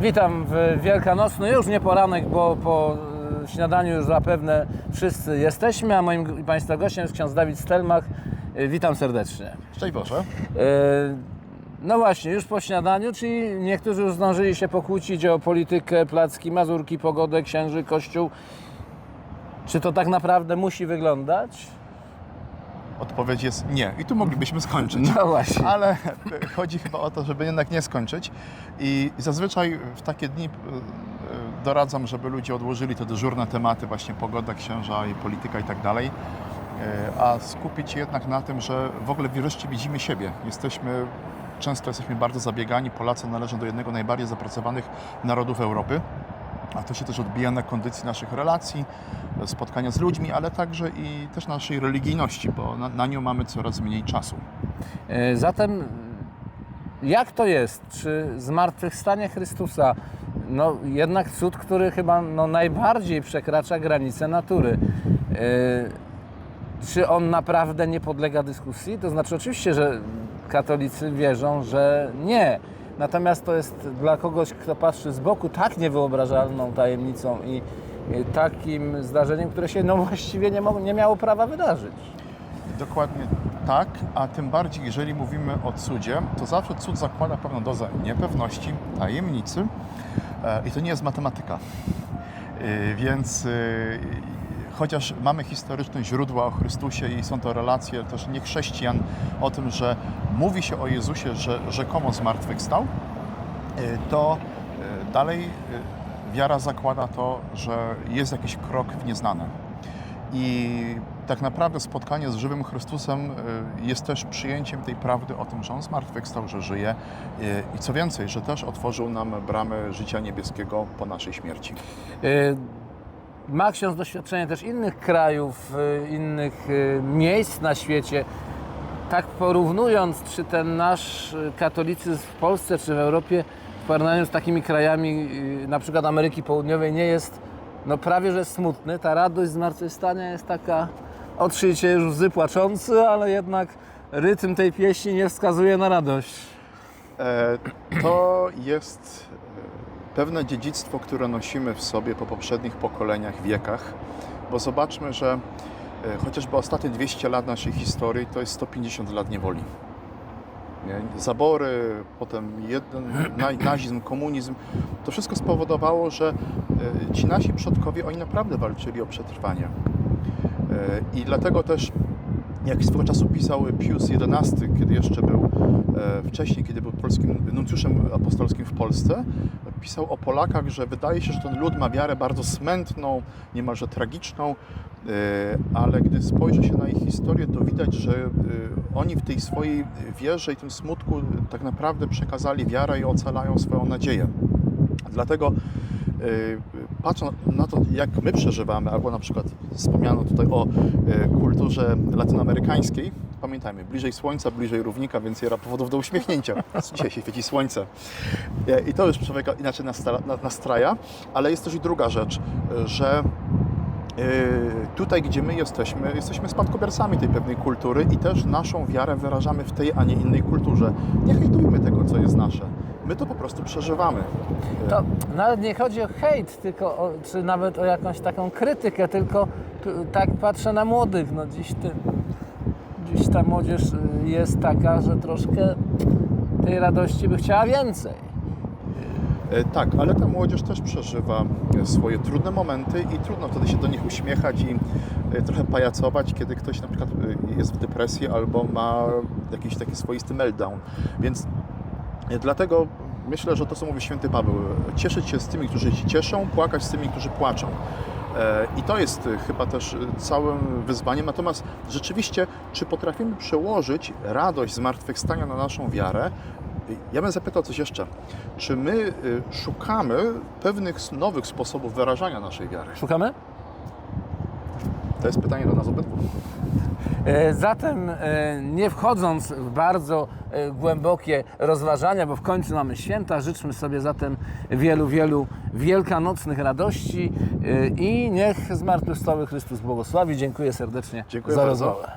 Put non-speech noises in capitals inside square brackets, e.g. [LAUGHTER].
Witam w Wielkanocny, już nie poranek, bo po e, śniadaniu już zapewne wszyscy jesteśmy, a moim Państwa gościem jest ksiądz Dawid Stelmach. E, Witam serdecznie. Szczęść Boże. No właśnie, już po śniadaniu, czyli niektórzy już zdążyli się pokłócić o politykę, placki, mazurki, pogodę, księży, kościół. Czy to tak naprawdę musi wyglądać? Odpowiedź jest nie. I tu moglibyśmy skończyć. No właśnie. Ale e, chodzi chyba o to, żeby jednak nie skończyć. I zazwyczaj w takie dni e, e, doradzam, żeby ludzie odłożyli te dyżurne tematy, właśnie pogoda, księża i polityka i tak dalej, a skupić się jednak na tym, że w ogóle wreszcie widzimy siebie. Jesteśmy, często jesteśmy bardzo zabiegani. Polacy należą do jednego najbardziej zapracowanych narodów Europy. A to się też odbija na kondycji naszych relacji, spotkania z ludźmi, ale także i też naszej religijności, bo na, na nią mamy coraz mniej czasu. E, Zatem jak to jest? Czy zmartwychwstanie Chrystusa, no jednak cud, który chyba no, najbardziej przekracza granice natury, e, czy on naprawdę nie podlega dyskusji? To znaczy oczywiście, że katolicy wierzą, że nie. Natomiast to jest dla kogoś, kto patrzy z boku, tak niewyobrażalną tajemnicą i takim zdarzeniem, które się no właściwie nie, nie miało prawa wydarzyć. Dokładnie tak, a tym bardziej, jeżeli mówimy o cudzie, to zawsze cud zakłada pewną dozę niepewności, tajemnicy e, i to nie jest matematyka. E, Więc e, chociaż mamy historyczne źródła o Chrystusie i są to relacje też nie chrześcijan o tym, że mówi się o Jezusie, że rzekomo zmartwychwstał, e, to e, dalej e, wiara zakłada to, że jest jakiś krok w nieznane. I tak naprawdę spotkanie z żywym Chrystusem jest też przyjęciem tej prawdy o tym, że On zmartwychwstał, że żyje i co więcej, że też otworzył nam bramy życia niebieskiego po naszej śmierci. Y, Ma ksiądz doświadczenie też innych krajów, y, innych y, miejsc na świecie. Tak porównując, czy ten nasz y, katolicyzm w Polsce czy w Europie w porównaniu z takimi krajami, na przykład Ameryki Południowej, nie jest no prawie że smutny. Ta radość zmartwychwstania jest taka, oczywiście już łzy płaczący, ale jednak rytm tej pieśni nie wskazuje na radość. E, To jest e, pewne dziedzictwo, które nosimy w sobie po poprzednich pokoleniach, wiekach, bo zobaczmy, że e, chociażby ostatnie 200 lat naszej historii to jest 150 lat niewoli. Nie? Zabory, potem jeden, na- nazizm, komunizm, to wszystko spowodowało, że e, ci nasi przodkowie, oni naprawdę walczyli o przetrwanie. E, I dlatego też, jak swego czasu pisał Pius XI, kiedy jeszcze był wcześniej, kiedy był polskim nuncjuszem apostolskim w Polsce, pisał o Polakach, że wydaje się, że ten lud ma wiarę bardzo smętną, niemalże tragiczną, e, ale gdy spojrzy się na ich historię, to widać, że e, oni w tej swojej wierze i tym smutku tak naprawdę przekazali wiarę i ocalają swoją nadzieję. Dlatego patrząc na to, jak my przeżywamy, albo na przykład wspomniano tutaj o y, kulturze latynoamerykańskiej, pamiętajmy, bliżej słońca, bliżej równika, więcej powodów do uśmiechnięcia. [LAUGHS] Dzisiaj się świeci słońce. Y, I to już człowieka inaczej nastra- na- nastraja, ale jest też i druga rzecz, y, że y, tutaj, gdzie my jesteśmy, jesteśmy spadkobiercami tej pewnej kultury i też naszą wiarę wyrażamy w tej, a nie innej kulturze. Nie hejtujmy tego, co jest nasze. My to po prostu przeżywamy. To nawet nie chodzi o hejt, tylko o, czy nawet o jakąś taką krytykę, tylko tak patrzę na młodych. No dziś, ty, dziś ta młodzież y, jest taka, że troszkę tej radości by chciała więcej. E, Tak, ale ta młodzież też przeżywa swoje trudne momenty i trudno wtedy się do nich uśmiechać i e, trochę pajacować, kiedy ktoś na przykład e, jest w depresji albo ma jakiś taki swoisty meltdown. Więc dlatego myślę, że to, co mówi święty Paweł, e, cieszyć się z tymi, którzy się cieszą, płakać z tymi, którzy płaczą. E, I to jest e, chyba też e, całym wyzwaniem. Natomiast rzeczywiście, czy potrafimy przełożyć radość zmartwychwstania na naszą wiarę? Ja bym zapytał coś jeszcze. Czy my szukamy pewnych nowych sposobów wyrażania naszej wiary? Szukamy? To jest pytanie do nas obydwu. E, Zatem e, nie wchodząc w bardzo e, głębokie rozważania, bo w końcu mamy święta, życzmy sobie zatem wielu, wielu wielkanocnych radości i niech zmartwychwstały Chrystus błogosławi. Dziękuję serdecznie Dziękuję za bardzo. rozmowę.